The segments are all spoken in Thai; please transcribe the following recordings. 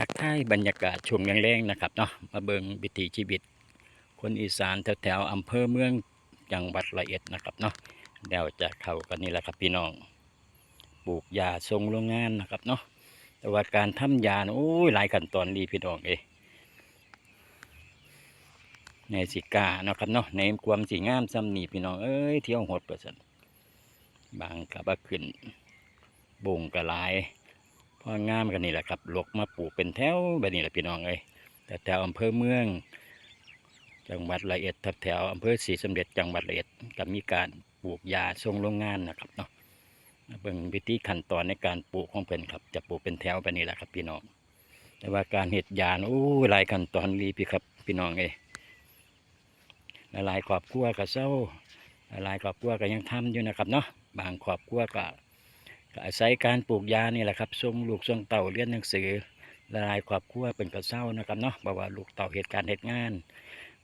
ทักทายบรรยากาศช่วงแรงๆนะครับเนาะมาเบิงวิถีชีวิต คนอีสานแถวๆอำเภอเมืองจังหวัดระเอ็ดนะครับเนาะเดี๋ยวจะเข้ากันนี่แหละครับพี่น้องปลูกยาทรงโรงงานนะครับเนาะแต่ว่าการทำยานโอ้ยหลายขั้นตอนดีพี่น้องเอยในสิกาเนาะครับเนาะในความสีงามซ้ำหนีพี่น้องเอ้ยเที่ยวหดประสันบางกะบะขึ้นบ่งกระหลาย พองามกันนี่แหละครับลกมาปลูกเป็นแถวแบบนี้แหละพี่น้องเอ้ยแต่แถวอำเภอเมือง จังหวัดระเอียดทับแถวอำเภอศรีสมเด็จจังหวัดระเอียดก็มีการปลูกยาทรงโรงงานนะครับเนาะเบิ่งวิธีขั้นตอนในการปลูกของเพิ่นครับ จะปลูกเป็นแถวแบบนี้แหละครับพี่น้อง แต่ว่าการเห็ดยานโอ้ยหลายขั้นตอนรีพี่ครับพี่น้องเอ้ยหลายครอบครัวก็เศร้าหลายครอบครัวก็ยังทำอยู่นะครับเนาะบางครอบครัวก็ก็ อาศัยการปลูกยานี่แหละครับส่งลูกส่งเต่าเรียนหนังสือละลายครอบครัวเป็นกระเศร้านะครับเนาะเพราะว่าลูกเต่าเหตุการณ์เหตุงาน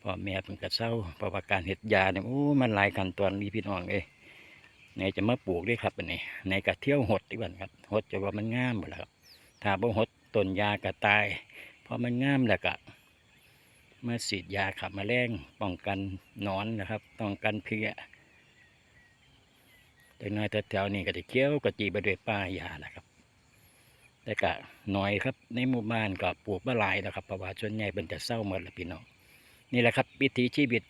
พ่อแม่เป็นกระเศร้าเพราะว่าการเห็ดยาเนี่ยโอ้มันหลายขั้นตอนมีพี่น้องเอ้ยไหนจะมาปลูกด้วยครับอันนี้ในกระเที่ยวหดดีกว่าครับหดจะว่ามันงามหมดแล้วครับถ้าบ่หดต้นยากระตายเพราะมันงามแหล้วก็มาฉีดยาขับมาแมลงป้องกันนอนนะครับป้องกันเพลี้ แต่น้อยแถวๆนี้ก็จะเคี้ยวกะจีไปด้วยป้ายาแหละครับ แต่ก็น้อยครับ ในหมู่บ้านก็ปลูกบะหลายนะครับเพราะว่าส่วนใหญ่เป็นจะเศร้าหมดละพี่น้องนี่แหละครับวิถีชีวิต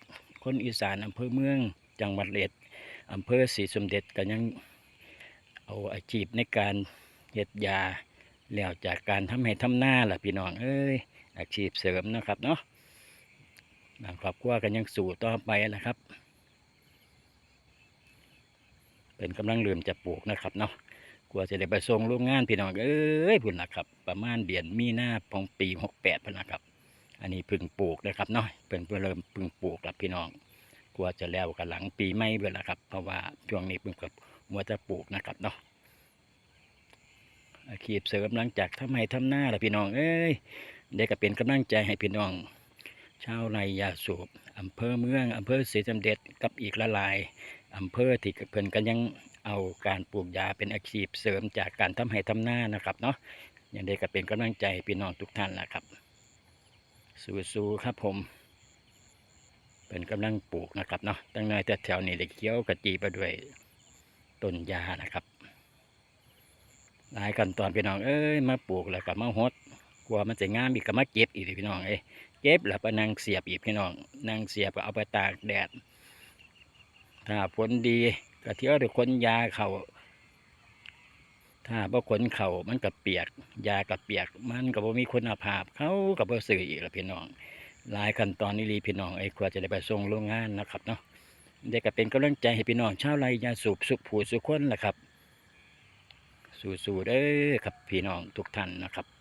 คนอีสานอำเภอเมืองจังหวัดเลดอำเภอศรีสมเด็จก็ยังเอาอาชีพในการเฮ็ดยาแล้วจากการทำให้ทำหน้าล่ะพี่น้องเอ้ยอาชีพเสริมนะครับเนาะบางครอบครัวก็ยังสู่ต่อไปนะครับ เป็นกำลังเริ่มจะปลูกนะครับเนาะกลัวจะได้ไปส่งโรงงานพี่น้องเอ้ยพุ่นนะครับ ประมาณเดือนมีนาของปีหกแปดพุ่นนะครับ อันนี้พึ่งปลูกนะครับเนาะเป็นเพิ่งเริ่มพึ่งปลูกครับพี่น้องกลัวจะแล้วกันหลังปีใหม่เวลาครับ เพราะว่าช่วงนี้เพิ่งกับมัวจะปลูกนะครับเนาะอาชีพเสริมหลังจากทำให้ทำหน้าละพี่น้องเอ้ยได้ก็เป็นกำลังใจให้พี่น้อง ชาวไรยาสูบอำเภอเมืองอำเภอศรีสมเด็จกับอีกละลาย อำเภอที่เพิ่นก็ยังเอาการปลูกยาเป็นอาชีพเสริมจากการทำให้ทำหน้านะครับเนาะอย่างใดก็เป็นกำลังใจพี่น้องทุกท่านนะครับ สู้ๆครับผม เป็นกำลังปลูกนะครับเนาะตั้งน้อยแต่แถวนี้ได้เคี้ยวกระจีไปด้วยต้นยานะครับหลายขั้นตอนพี่น้องเอ้ยมาปลูกแล้วก็มาหดกลัวมันจะงามอีกก็มาเก็บอีกพี่น้องเอ้ยเก็บแล้วไปนั่งเสียบอีกพี่น้องนั่งเสียบก็เอาไปตากแดด ถ้าผลดีก็เที่ยวด้วยคนยาเขาถ้าบ่ขนเขามันก็เปียก ยากับเปียก มันก็บ่มีคุณภาพเขาก็บ่ซื้ออีกละพี่น้องหลายขั้นตอนนี้ลีพี่น้องไอ้กว่าจะได้ไปส่งโรงงานนะครับเนาะเด็กก็เป็นกำลังใจให้พี่น้องชาวไรยาสูบสุขผูสุขคนแหละครับ สู้ๆเด้อครับพี่น้องทุกท่านนะครับ